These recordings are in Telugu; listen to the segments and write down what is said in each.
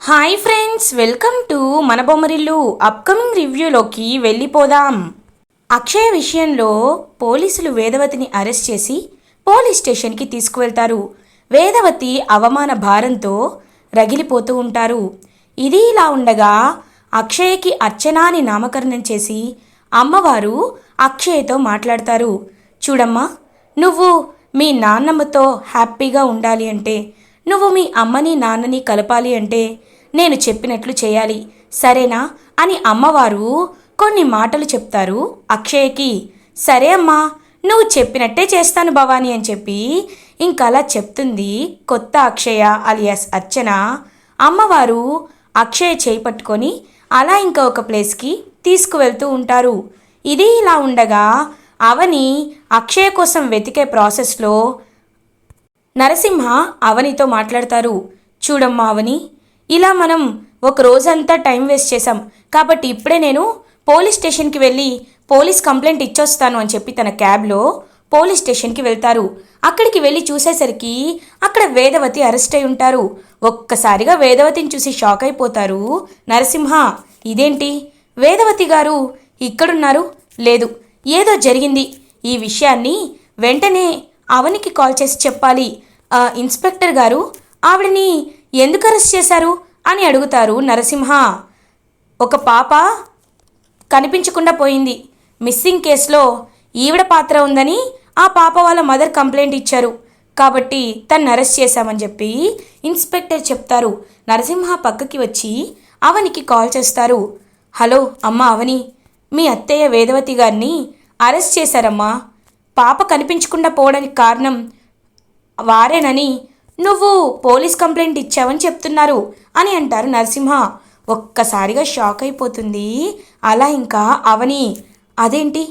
హాయ్ ఫ్రెండ్స్ వెల్కమ్ టు మన బొమ్మరిల్లు అప్కమింగ్ రివ్యూలోకి వెళ్ళిపోదాం. అక్షయ విషయంలో పోలీసులు వేదవతిని అరెస్ట్ చేసి పోలీస్ స్టేషన్కి తీసుకువెళ్తారు. వేదవతి అవమాన భారంతో రగిలిపోతూ ఉంటారు. ఇది ఇలా ఉండగా అక్షయ్కి అర్చనాని నామకరణం చేసి అమ్మవారు అక్షయ్తో మాట్లాడతారు. చూడమ్మా నువ్వు మీ నాన్నమ్మతో హ్యాపీగా ఉండాలి అంటే నువ్వు మీ అమ్మని నాన్నని కలపాలి అంటే నేను చెప్పినట్లు చేయాలి. సరేనా? అని అమ్మవారు కొన్ని మాటలు చెప్తారు. అక్షయ్కి సరే అమ్మా నువ్వు చెప్పినట్టే చేస్తాను భవానీ అని చెప్పి ఇంకలా చెప్తుంది కొత్త అక్షయ అలియాస్ అర్చన. అమ్మవారు అక్షయ చేయి పట్టుకొని అలా ఇంకా ఒక ప్లేస్కి తీసుకువెళ్తూ ఉంటారు. ఇది ఇలా ఉండగా అవని అక్షయ కోసం వెతికే ప్రాసెస్లో నరసింహ అవనితో మాట్లాడతారు. చూడమ్మా అవని ఇలా మనం ఒక రోజంతా టైం వేస్ట్ చేశాం. కాబట్టి ఇప్పుడే నేను పోలీస్ స్టేషన్కి వెళ్ళి పోలీస్ కంప్లైంట్ ఇచ్చొస్తాను అని చెప్పి తన క్యాబ్లో పోలీస్ స్టేషన్కి వెళ్తారు. అక్కడికి వెళ్ళి చూసేసరికి అక్కడ వేదవతి అరెస్ట్ అయి ఉంటారు. ఒక్కసారిగా వేదవతిని చూసి షాక్ అయిపోతారు. నరసింహ ఇదేంటి? వేదవతి గారు ఇక్కడున్నారు? లేదు ఏదో జరిగింది. ఈ విషయాన్ని వెంటనే అవనికి కాల్ చేసి చెప్పాలి. ఇన్స్పెక్టర్ గారు ఆవిడని ఎందుకు అరెస్ట్ చేశారు? అని అడుగుతారు నరసింహ. ఒక పాప కనిపించకుండా పోయింది. మిస్సింగ్ కేసులో ఈవిడ పాత్ర ఉందని ఆ పాప వాళ్ళ మదర్ కంప్లైంట్ ఇచ్చారు. కాబట్టి తను అరెస్ట్ చేశామని చెప్పి ఇన్స్పెక్టర్ చెప్తారు. నరసింహ పక్కకి వచ్చి అవనికి కాల్ చేస్తారు. హలో అమ్మ అవని మీ అత్తయ్య వేదవతి గారిని అరెస్ట్ చేశారమ్మా. పాప కనిపించకుండా పోవడానికి కారణం వారేనని నువ్వు పోలీస్ కంప్లైంట్ ఇచ్చావని చెప్తున్నారు అని అంటారు నరసింహ. ఒక్కసారిగా షాక్ అయిపోతుంది. అలా ఇంకా అవని అదేంటి?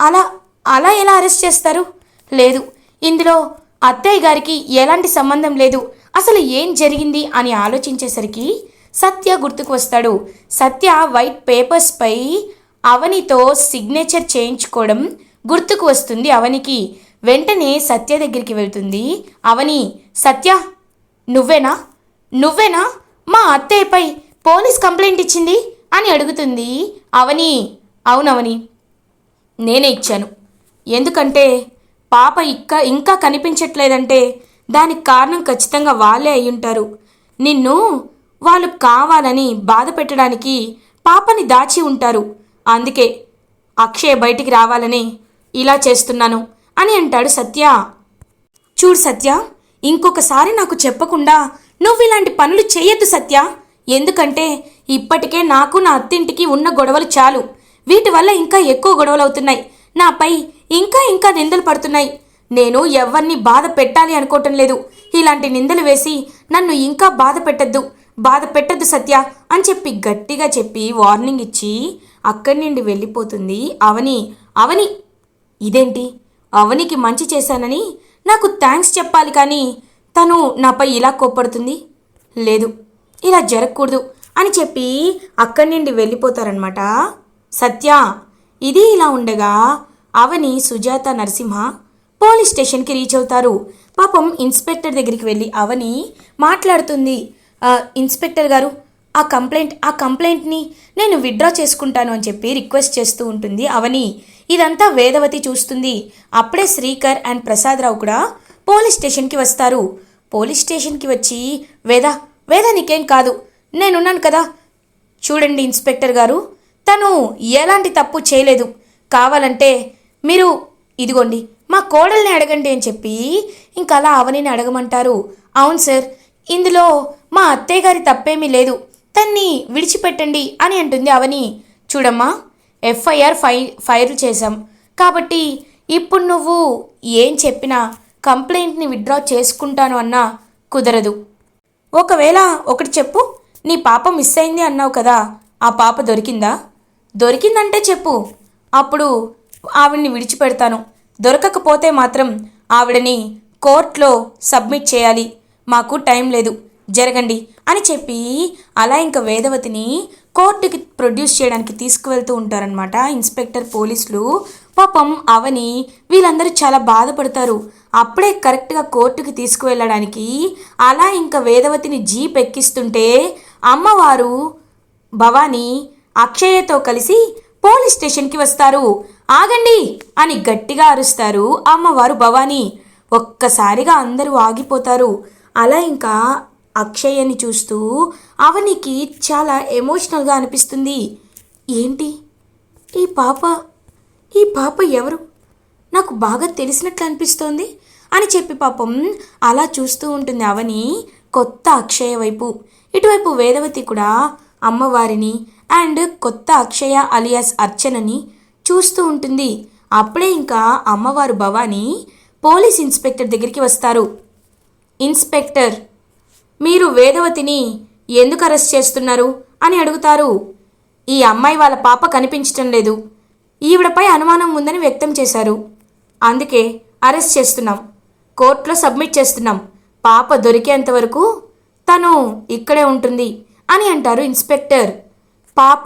అలా అలా ఎలా అరెస్ట్ చేస్తారు? లేదు ఇందులో అత్తయ్య గారికి ఎలాంటి సంబంధం లేదు. అసలు ఏం జరిగింది అని ఆలోచించేసరికి సత్య గుర్తుకు వస్తాడు. సత్య వైట్ పేపర్స్పై అవనితో సిగ్నేచర్ చేయించుకోవడం గుర్తుకు వస్తుంది అవనికి. వెంటనే సత్య దగ్గరికి వెళ్తుంది. అవని సత్య నువ్వేనా? నువ్వేనా? మా అత్తయ్యపై పోలీస్ కంప్లైంట్ ఇచ్చింది? అని అడుగుతుంది. అవని అవునవని నేనే ఇచ్చాను. ఎందుకంటే పాప ఇంకా ఇంకా కనిపించట్లేదంటే దానికి కారణం ఖచ్చితంగా వాళ్ళే అయ్యుంటారు ఉంటారు. నిన్ను వాళ్ళు కావాలని బాధ పెట్టడానికి పాపని దాచి ఉంటారు. అందుకే అక్షయ్ బయటికి రావాలని ఇలా చేస్తున్నాను. అని అంటాడు సత్య. చూడు సత్య ఇంకొకసారి నాకు చెప్పకుండా నువ్వు ఇలాంటి పనులు చేయొద్దు సత్య. ఎందుకంటే ఇప్పటికే నాకు నా అత్తింటికి ఉన్న గొడవలు చాలు. వీటి వల్ల ఇంకా ఎక్కువ గొడవలు అవుతున్నాయి. నాపై ఇంకా ఇంకా నిందలు పడుతున్నాయి. నేను ఎవరిని బాధ పెట్టాలి అనుకోవటం లేదు. ఇలాంటి నిందలు వేసి నన్ను ఇంకా బాధ పెట్టద్దు. బాధ పెట్టద్దు సత్య అని చెప్పి గట్టిగా చెప్పి వార్నింగ్ ఇచ్చి అక్కడి నుండి వెళ్ళిపోతుంది అవని. అవని ఇదేంటి? అవనికి మంచి చేశానని నాకు థ్యాంక్స్ చెప్పాలి కానీ తను నాపై ఇలా కోప్పడుతుంది. లేదు ఇలా జరగకూడదు అని చెప్పి అక్కడి నుండి వెళ్ళిపోతారనమాట సత్య ఇది ఇలా ఉండగా అవని సుజాత నరసింహ పోలీస్ స్టేషన్కి రీచ్ అవుతారు. పాపం ఇన్స్పెక్టర్ దగ్గరికి వెళ్ళి అవని మాట్లాడుతుంది. ఇన్స్పెక్టర్ గారు ఆ కంప్లైంట్ ఆ కంప్లైంట్ని నేను విత్డ్రా చేసుకుంటాను అని చెప్పి రిక్వెస్ట్ చేస్తూ ఉంటుంది అవని. ఇదంతా వేదవతి చూస్తుంది. అప్పుడే శ్రీకర్ అండ్ ప్రసాదరావు కూడా పోలీస్ స్టేషన్కి వస్తారు. పోలీస్ స్టేషన్కి వచ్చి వేద వేద నీకేం కాదు. నేనున్నాను కదా. చూడండి ఇన్స్పెక్టర్ గారు. తను ఎలాంటి తప్పు చేయలేదు. కావాలంటే మీరు ఇదిగోండి మా కోడల్ని అడగండి అని చెప్పి ఇంకా అలా అవనిని అడగమంటారు. అవును సార్ ఇందులో మా అత్తయ్య గారి తప్పేమీ లేదు. తన్ని విడిచిపెట్టండి అని అంటుంది అవని. చూడమ్మా ఎఫ్ఐఆర్ ఫై ఫైర్ చేశాం. కాబట్టి ఇప్పుడు నువ్వు ఏం చెప్పినా కంప్లైంట్ని విత్డ్రా చేసుకుంటాను అన్నా కుదరదు. ఒకవేళ ఒకటి చెప్పు నీ పాప మిస్ అయింది అన్నావు కదా ఆ పాప దొరికిందా? దొరికిందంటే చెప్పు. అప్పుడు ఆవిడ్ని విడిచిపెడతాను. దొరకకపోతే మాత్రం ఆవిడని కోర్టులో సబ్మిట్ చేయాలి. మాకు టైం లేదు. జరగండి అని చెప్పి అలా ఇంకా వేదవతిని కోర్టుకి ప్రొడ్యూస్ చేయడానికి తీసుకువెళ్తూ ఉంటారనమాట ఇన్స్పెక్టర్ పోలీసులు. పాపం అవని వీళ్ళందరూ చాలా బాధపడతారు. అప్పుడే కరెక్ట్గా కోర్టుకి తీసుకువెళ్ళడానికి అలా ఇంకా వేదవతిని జీప్ ఎక్కిస్తుంటే అమ్మవారు భవానీ అక్షయతో కలిసి పోలీస్ స్టేషన్కి వస్తారు. ఆగండి అని గట్టిగా అరుస్తారు అమ్మవారు భవానీ. ఒక్కసారిగా అందరూ ఆగిపోతారు. అలా ఇంకా అక్షయని చూస్తూ అవనికి చాలా ఎమోషనల్గా అనిపిస్తుంది. ఏంటి? ఈ పాప ఈ పాప ఎవరు? నాకు బాగా తెలిసినట్లు అనిపిస్తోంది అని చెప్పి పాపం అలా చూస్తూ ఉంటుంది అవని కొత్త అక్షయ వైపు. ఇటువైపు వేదవతి కూడా అమ్మవారిని అండ్ కొత్త అక్షయ అలియాస్ అర్చనని చూస్తూ ఉంటుంది. అప్పుడే ఇంకా అమ్మవారు భవాని పోలీస్ ఇన్స్పెక్టర్ దగ్గరికి వస్తారు. ఇన్స్పెక్టర్ మీరు వేదవతిని ఎందుకు అరెస్ట్ చేస్తున్నారు? అని అడుగుతారు. ఈ అమ్మాయి వాళ్ళ పాప కనిపించటం లేదు. ఈవిడపై అనుమానం ఉందని వ్యక్తం చేశారు. అందుకే అరెస్ట్ చేస్తున్నాం. కోర్టులో సబ్మిట్ చేస్తున్నాం. పాప దొరికేంత వరకు తను ఇక్కడే ఉంటుంది అని అంటారు ఇన్స్పెక్టర్. పాప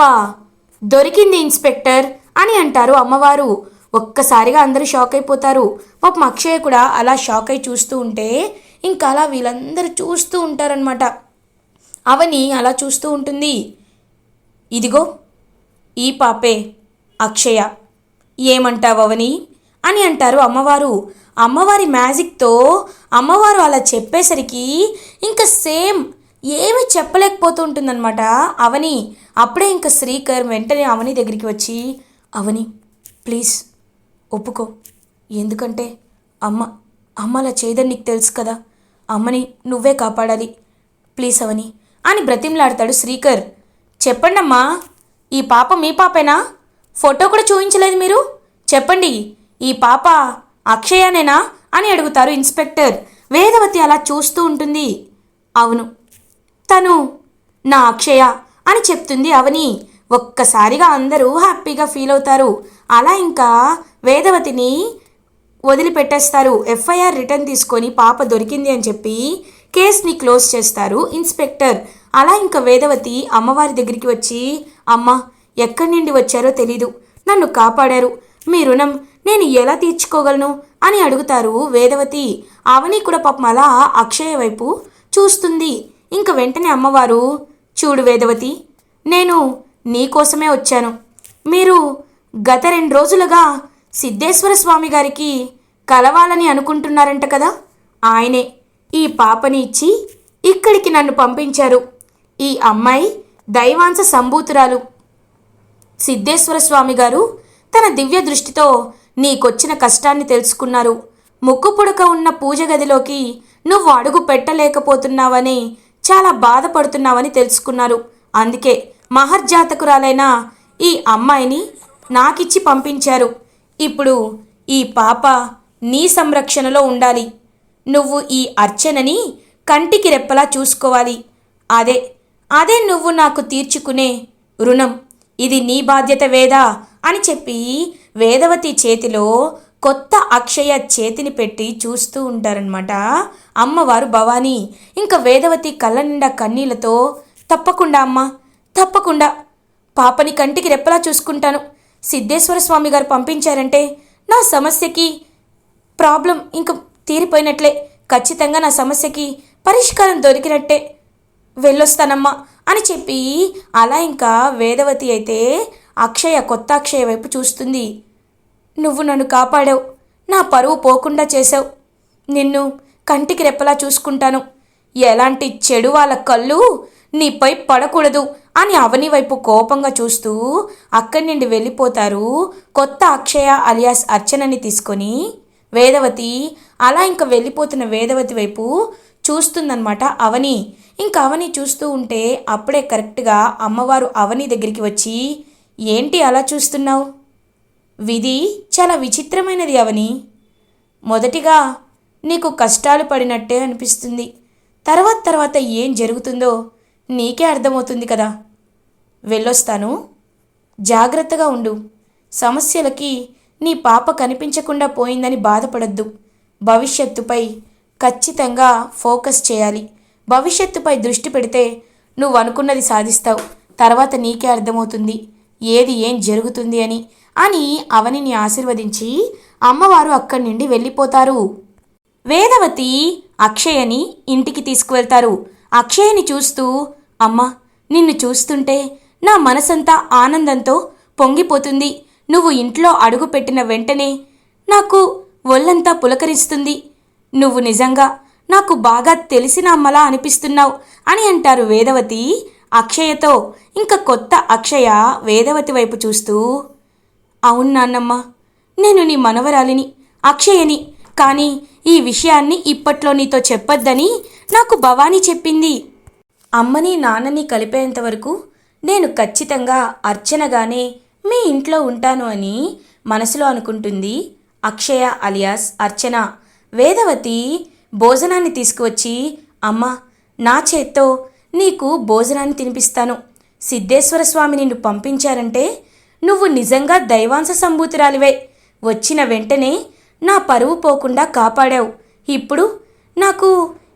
దొరికింది ఇన్స్పెక్టర్ అని అంటారు అమ్మవారు. ఒక్కసారిగా అందరూ షాక్ అయిపోతారు. పాపం అక్షయ్ కూడా అలా షాక్ అయి చూస్తూ ఉంటే ఇంకా అలా వీళ్ళందరూ చూస్తూ ఉంటారనమాట అవని అలా చూస్తూ ఉంటుంది. ఇదిగో ఈ పాపే అక్షయ. ఏమంటావని అని అంటారు అమ్మవారు. అమ్మవారి మ్యాజిక్తో అమ్మవారు అలా చెప్పేసరికి ఇంకా సేమ్ ఏమీ చెప్పలేకపోతూ ఉంటుందన్నమాట అవని. అప్పుడే ఇంకా శ్రీకర్ వెంటనే అవని దగ్గరికి వచ్చి అవని ప్లీజ్ ఒప్పుకో. ఎందుకంటే అమ్మ అమ్మ అలా చేయదని నీకు తెలుసు కదా. అమ్మని నువ్వే కాపాడాలి. ప్లీజ్ అవని. అని బ్రతిమలాడతాడు శ్రీకర్. చెప్పండమ్మా ఈ పాప మీ పాపేనా? ఫోటో కూడా చూపించలేదు మీరు? చెప్పండి ఈ పాప అక్షయానేనా? అని అడుగుతారు ఇన్స్పెక్టర్. వేదవతి అలా చూస్తూ ఉంటుంది. అవును తను నా అక్షయ అని చెప్తుంది అవని. ఒక్కసారిగా అందరూ హ్యాపీగా ఫీల్ అవుతారు. అలా ఇంకా వేదవతిని వదిలిపెట్టేస్తారు. ఎఫ్ఐఆర్ రిటర్న్ తీసుకొని పాప దొరికింది అని చెప్పి కేస్ని క్లోజ్ చేస్తారు ఇన్స్పెక్టర్. అలా ఇంకా వేదవతి అమ్మవారి దగ్గరికి వచ్చి అమ్మ ఎక్కడి నుండి వచ్చారో తెలీదు. నన్ను కాపాడారు. మీ రుణం నేను ఎలా తీర్చుకోగలను? అని అడుగుతారు వేదవతి. అవని కూడా పాపం అలా అక్షయ వైపు చూస్తుంది. ఇంక వెంటనే అమ్మవారు చూడు వేదవతి నేను నీకోసమే వచ్చాను. మీరు గత రెండు రోజులుగా సిద్ధేశ్వర స్వామి గారికి కలవాలని అనుకుంటున్నారంట కదా? ఆయనే ఈ పాపని ఇచ్చి ఇక్కడికి నన్ను పంపించారు. ఈ అమ్మాయి దైవాంశ సంభూతురాలు. సిద్ధేశ్వర స్వామి గారు తన దివ్య దృష్టితో నీకొచ్చిన కష్టాన్ని తెలుసుకున్నారు. ముక్కు పుడక ఉన్న పూజ గదిలోకి నువ్వు అడుగు పెట్టలేకపోతున్నావని చాలా బాధపడుతున్నావని తెలుసుకున్నారు. అందుకే మహర్జాతకురాలైన ఈ అమ్మాయిని నాకిచ్చి పంపించారు. ఇప్పుడు ఈ పాప నీ సంరక్షణలో ఉండాలి. నువ్వు ఈ అర్చనని కంటికి రెప్పలా చూసుకోవాలి. అదే అదే నువ్వు నాకు తీర్చుకునే రుణం. ఇది నీ బాధ్యత వేదా? అని చెప్పి వేదవతి చేతిలో కొత్త అక్షయ చేతిని పెట్టి చూస్తూ ఉంటారనమాట అమ్మవారు భవానీ. ఇంకా వేదవతి కళ్ళ నిండా కన్నీళ్ళతో తప్పకుండా అమ్మ తప్పకుండా. పాపని కంటికి రెప్పలా చూసుకుంటాను. సిద్ధేశ్వర స్వామి గారు పంపించారంటే నా సమస్యకి ప్రాబ్లం ఇంక తీరిపోయినట్లే. ఖచ్చితంగా నా సమస్యకి పరిష్కారం దొరికినట్టే. వెళ్ళొస్తానమ్మా అని చెప్పి అలా ఇంకా వేదవతి అయితే అక్షయ కొత్త అక్షయ వైపు చూస్తుంది. నువ్వు నన్ను కాపాడావు. నా పరువు పోకుండా చేసావు నిన్ను కంటికి రెప్పలా చూసుకుంటాను. ఎలాంటి చెడు వాళ్ళ కళ్ళు నీపై పడకూడదు. అని అవని వైపు కోపంగా చూస్తూ అక్కడి నుండి వెళ్ళిపోతారు కొత్త అక్షయ అలియాస్ అర్చనని తీసుకొని వేదవతి. అలా ఇంకా వెళ్ళిపోతున్న వేదవతి వైపు చూస్తుందన్నమాట అవని. ఇంకా అవని చూస్తూ ఉంటే అప్పుడే కరెక్ట్గా అమ్మవారు అవని దగ్గరికి వచ్చి ఏంటి అలా చూస్తున్నావు? విధి చాలా విచిత్రమైనది అవని. మొదటిగా నీకు కష్టాలు పడినట్టే అనిపిస్తుంది. తర్వాత తర్వాత ఏం జరుగుతుందో నీకే అర్థమవుతుంది కదా. వెళ్ళొస్తాను. జాగ్రత్తగా ఉండు. సమస్యలకి నీ పాప కనిపించకుండా పోయిందని బాధపడద్దు. భవిష్యత్తుపై ఖచ్చితంగా ఫోకస్ చేయాలి. భవిష్యత్తుపై దృష్టి పెడితే నువ్వు అనుకున్నది సాధిస్తావు. తర్వాత నీకే అర్థమవుతుంది. ఏది ఏం జరుగుతుంది అని. అని అవనిని ఆశీర్వదించి అమ్మవారు అక్కడి నుండి వెళ్ళిపోతారు. వేదవతి అక్షయని ఇంటికి తీసుకువెళ్తారు. అక్షయని చూస్తూ అమ్మా నిన్ను చూస్తుంటే నా మనసంతా ఆనందంతో పొంగిపోతుంది. నువ్వు ఇంట్లో అడుగు పెట్టిన వెంటనే నాకు ఒళ్ళంతా పులకరిస్తుంది. నువ్వు నిజంగా నాకు బాగా తెలిసిన అమ్మలా అనిపిస్తున్నావు అని అంటారు వేదవతి. అక్షయతో ఇంకా కొత్త అక్షయ వేదవతి వైపు చూస్తూ అవును నాన్నమ్మ నేను నీ మనవరాలిని అక్షయని. కానీ ఈ విషయాన్ని ఇప్పట్లో నీతో చెప్పొద్దని నాకు భవానీ చెప్పింది. అమ్మని నాన్నని కలిపేంత వరకు నేను ఖచ్చితంగా అర్చనగానే మీ ఇంట్లో ఉంటాను అని మనసులో అనుకుంటుంది అక్షయ అలియాస్ అర్చన. వేదవతి భోజనాన్ని తీసుకువచ్చి అమ్మ నా చేత్తో నీకు భోజనాన్ని తినిపిస్తాను. సిద్ధేశ్వర స్వామి నిన్ను పంపించారంటే నువ్వు నిజంగా దైవాంశ సంభూతురాలివే. వచ్చిన వెంటనే నా పరువు పోకుండా కాపాడావు. ఇప్పుడు నాకు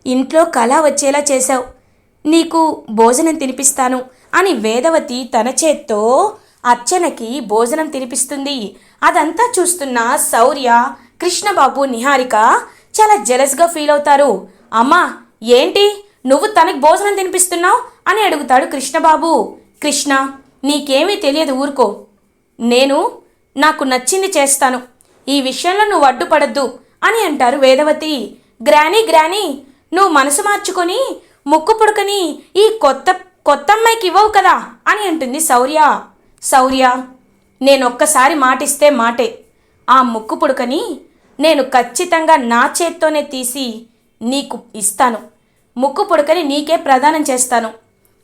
ఇంట్లో కళ వచ్చేలా చేశావు. నీకు భోజనం తినిపిస్తాను అని వేదవతి తన చేత్తో అర్చనకి భోజనం తినిపిస్తుంది. అదంతా చూస్తున్న శౌర్య కృష్ణబాబు నిహారిక చాలా జెలస్గా ఫీల్ అవుతారు. అమ్మా ఏంటి? నువ్వు తనకు భోజనం తినిపిస్తున్నావు అని అడుగుతాడు కృష్ణబాబు. కృష్ణ నీకేమీ తెలియదు ఊరుకో. నేను నాకు నచ్చింది చేస్తాను. ఈ విషయంలో నువ్వు అడ్డుపడద్దు అని అంటారు వేదవతి. గ్రానీ గ్రానీ నువ్వు మనసు మార్చుకొని ముక్కు పుడకని ఈ కొత్త కొత్త అమ్మాయికి ఇవ్వవు కదా అని అంటుంది శౌర్య. శౌర్య నేను ఒక్కసారి మాటిస్తే మాటే. ఆ ముక్కు పుడకని నేను ఖచ్చితంగా నా చేత్తోనే తీసి నీకు ఇస్తాను. ముక్కు పుడకని నీకే ప్రదానం చేస్తాను.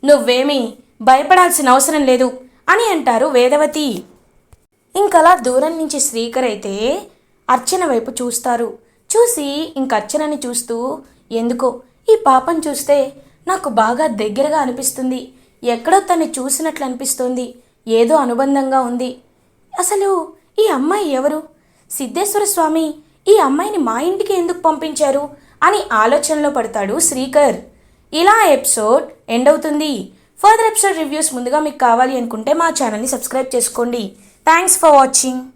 నువ్వేమీ భయపడాల్సిన అవసరం లేదు అని అంటారు వేదవతి. ఇంకలా దూరం నుంచి శ్రీకర్ అయితే అర్చన వైపు చూస్తారు. చూసి ఇంక అర్చనని చూస్తూ ఎందుకో ఈ పాపం చూస్తే నాకు బాగా దగ్గరగా అనిపిస్తుంది. ఎక్కడో తన్ని చూసినట్లు అనిపిస్తోంది. ఏదో అనుబంధంగా ఉంది. అసలు ఈ అమ్మాయి ఎవరు? సిద్ధేశ్వర స్వామి ఈ అమ్మాయిని మా ఇంటికి ఎందుకు పంపించారు? అని ఆలోచనలో పడతాడు శ్రీకర్. ఇలా ఎపిసోడ్ ఎండ్ అవుతుంది. ఫర్దర్ ఎపిసోడ్ రివ్యూస్ ముందుగా మీకు కావాలి అనుకుంటే మా ఛానల్ని సబ్స్క్రైబ్ చేసుకోండి. Thanks for watching.